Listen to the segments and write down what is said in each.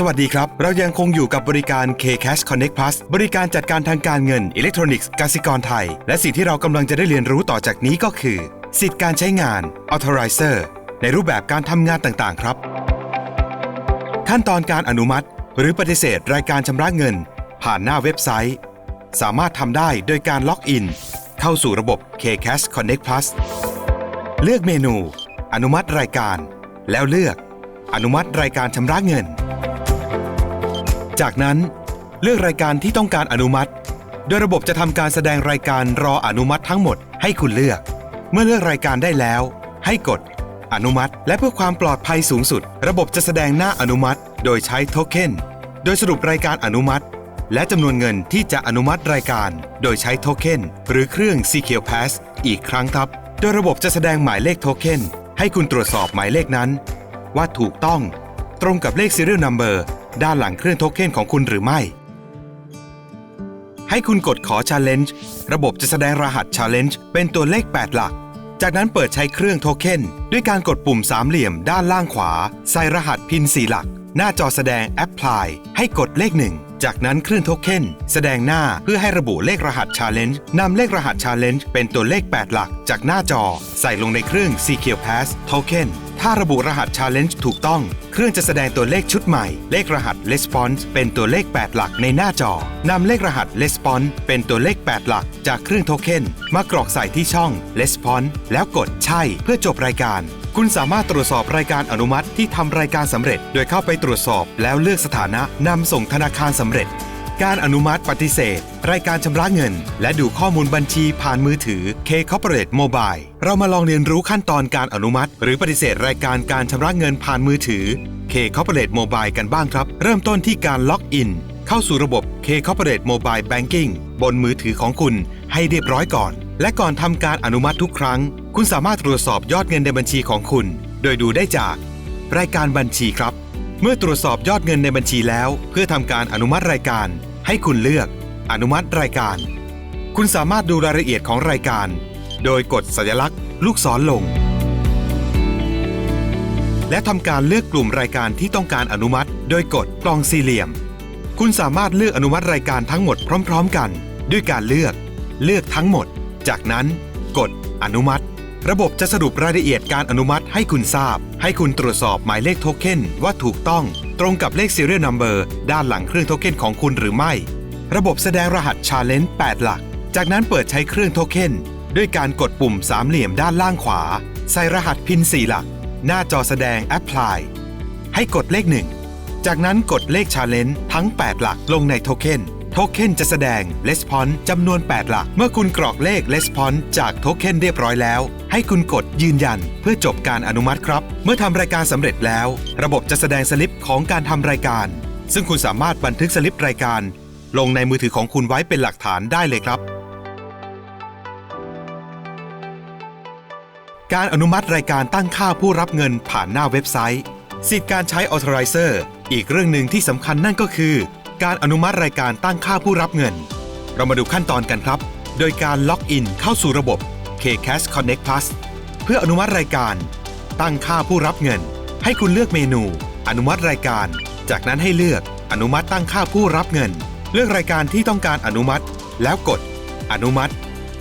สวัสดีครับ เรายังคงอยู่กับบริการ K-Cash Connect Plus บริการจัดการทางการเงินอิเล็กทรอนิกส์กสิกรไทย และสิ่งที่เรากำลังจะได้เรียนรู้ต่อจากนี้ก็คือ สิทธิการใช้งาน Authorizer ในรูปแบบการทำงานต่างๆ ครับ ขั้นตอนการอนุมัติ หรือปฏิเสธรายการชำระเงิน ผ่านหน้าเว็บไซต์ สามารถทำได้โดยการล็อกอิน เข้าสู่ระบบ K-Cash Connect Plus เลือกเมนู อนุมัติรายการ แล้วเลือก อนุมัติรายการชำระเงิน จากนั้นเลือกรายการที่ต้องการอนุมัติ โดยระบบจะทำการแสดงรายการรออนุมัติทั้งหมดให้คุณเลือก เมื่อเลือกรายการได้แล้ว ให้กด อนุมัติ และเพื่อความปลอดภัยสูงสุด ระบบจะแสดงหน้าอนุมัติ โดยใช้โทเค็นโดยสรุปรายการอนุมัติ และจำนวนเงินที่จะอนุมัติรายการ โดยใช้โทเค็นหรือเครื่อง Secure Pass อีกครั้งครับ โดยระบบจะแสดงหมายเลขโทเค็นให้คุณตรวจสอบหมายเลขนั้น ว่าถูกต้อง ตรงกับเลข Serial Number ด้านหลังเครื่องโทเค็นของคุณหรือไม่ ให้คุณกดขอ Challenge ระบบจะแสดงรหัส Challenge เป็นตัวเลข 8 หลัก จากนั้นเปิดใช้เครื่องโทเค็นด้วยการกดปุ่มสามเหลี่ยมด้านล่างขวา ใส่รหัสพิน4หลัก หน้าจอแสดง Apply ให้กดเลข 1 จากนั้นเครื่องโทเค็นแสดงหน้าเพื่อให้ระบุเลขรหัส Challenge นำเลขรหัส Challenge เป็นตัวเลข 8 หลัก จากหน้าจอ ใส่ลงในเครื่อง Secure Pass Token ถ้าระบุรหัส Challenge ถูกต้อง เครื่องจะแสดงตัวเลขชุดใหม่ เลขรหัส Response เป็นตัวเลข 8 หลักในหน้าจอนำเลขรหัส Response เป็นตัวเลข 8 หลัก จากเครื่องโทเค็นมากรอกใส่ที่ช่อง Response แล้วกดใช่เพื่อจบรายการคุณสามารถตรวจสอบรายการอนุมัติที่ทำรายการสำเร็จ โดยเข้าไปตรวจสอบแล้วเลือกสถานะนำส่งธนาคารสำเร็จ การอนุมัติปฏิเสธ รายการชำระเงิน และดูข้อมูลบัญชีผ่านมือถือ K Corporate Mobile เรามาลองเรียนรู้ขั้นตอนการอนุมัติ หรือปฏิเสธรายการการชำระเงินผ่านมือถือ K Corporate Mobile กันบ้างครับ เริ่มต้นที่การล็อกอิน เข้าสู่ระบบ K Corporate Mobile Banking บนมือถือของคุณ ให้เรียบร้อยก่อน และก่อนทำการอนุมัติทุกครั้ง คุณสามารถตรวจสอบยอดเงินในบัญชีของคุณ โดยดูได้จาก รายการบัญชีครับ เมื่อตรวจสอบยอดเงินในบัญชีแล้ว เพื่อทำการอนุมัติรายการ ให้คุณเลือกอนุมัติรายการ คุณสามารถดูรายละเอียดของรายการ โดยกดสัญลักษณ์ ลูกศรลง และทำการเลือกกลุ่มรายการที่ต้องการอนุมัติ โดยกดกล่องสี่เหลี่ยม คุณสามารถเลือกอนุมัติรายการทั้งหมดพร้อม ๆ กัน ด้วยการเลือก เลือกทั้งหมด จากนั้น กดอนุมัติ ระบบจะสรุปรายละเอียดการอนุมัติให้คุณทราบ ให้คุณตรวจสอบหมายเลขโทเค็นว่าถูกต้อง ตรงกับเลข Serial Number ด้านหลังเครื่องโทเค็นของคุณหรือไม่ ระบบแสดงรหัส Challenge 8 หลัก จากนั้นเปิดใช้เครื่องโทเค็นด้วยการกดปุ่มสามเหลี่ยมด้านล่างขวา ใส่รหัสพิน 4 หลัก หน้าจอแสดง Apply ให้กดเลข 1 จากนั้นกดเลข Challenge ทั้ง 8 หลักลงในโทเค็น โทเค็นจะแสดง Response จำนวน 8 หลัก เมื่อคุณกรอกเลข Response จากโทเค็นเรียบร้อยแล้ว ให้คุณกดยืนยัน เพื่อจบการอนุมัติครับ เมื่อทำรายการสำเร็จแล้ว ระบบจะแสดงสลิปของการทำรายการ ซึ่งคุณสามารถบันทึกสลิปรายการ ลงในมือถือของคุณไว้เป็นหลักฐานได้เลยครับการอนุมัติรายการตั้งค่าผู้รับเงินผ่านหน้าเว็บไซต์ สิทธิการใช้ Authorizer อีกเรื่องหนึ่งที่สำคัญนั่นก็คือ การอนุมัติรายการตั้งค่าผู้รับเงิน เรามาดูขั้นตอนกันครับ โดยการล็อกอินเข้าสู่ระบบ K-Cash Connect Plus เพื่ออนุมัติรายการ ตั้งค่าผู้รับเงิน ให้คุณเลือกเมนู อนุมัติรายการ จากนั้นให้เลือกอนุมัติตั้งค่าผู้รับเงิน เลือกรายการที่ต้องการอนุมัติ แล้วกด อนุมัติ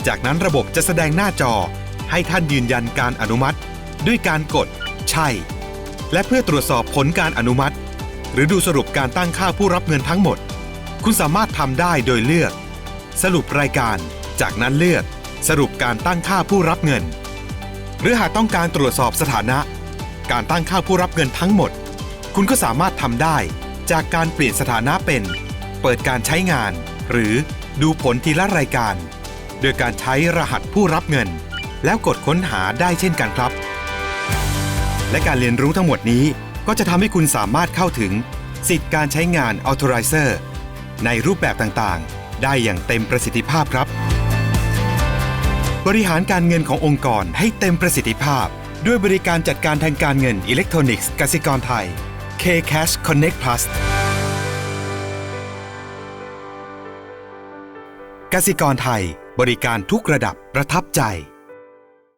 จากนั้นระบบจะแสดงหน้าจอ ให้ท่านยืนยันการอนุมัติ ด้วยการกด ใช่ และเพื่อตรวจสอบผลการอนุมัติ หรือดูสรุปการตั้งค่าผู้รับเงินทั้งหมด คุณสามารถทำได้โดยเลือก สรุปรายการ จากนั้นเลือก สรุปการตั้งค่าผู้รับเงิน หรือหากต้องการตรวจสอบสถานะ การตั้งค่าผู้รับเงินทั้งหมด คุณก็สามารถทำได้ จากการเปลี่ยนสถานะเป็น เปิดการใช้งาน หรือดูผลทีละรายการ โดยการใช้รหัสผู้รับเงิน แล้วกดค้นหาได้เช่นกันครับ และการเรียนรู้ทั้งหมดนี้ ก็จะทำให้คุณสามารถเข้าถึง สิทธิการใช้งาน Authorizer ในรูปแบบต่างๆ ได้อย่างเต็มประสิทธิภาพครับ บริหารการเงินขององค์กรให้เต็มประสิทธิภาพ ด้วยบริการจัดการทางการเงินอิเล็กทรอนิกส์กสิกรไทย K-Cash Connect Plus กสิกรไทย บริการทุกระดับประทับใจ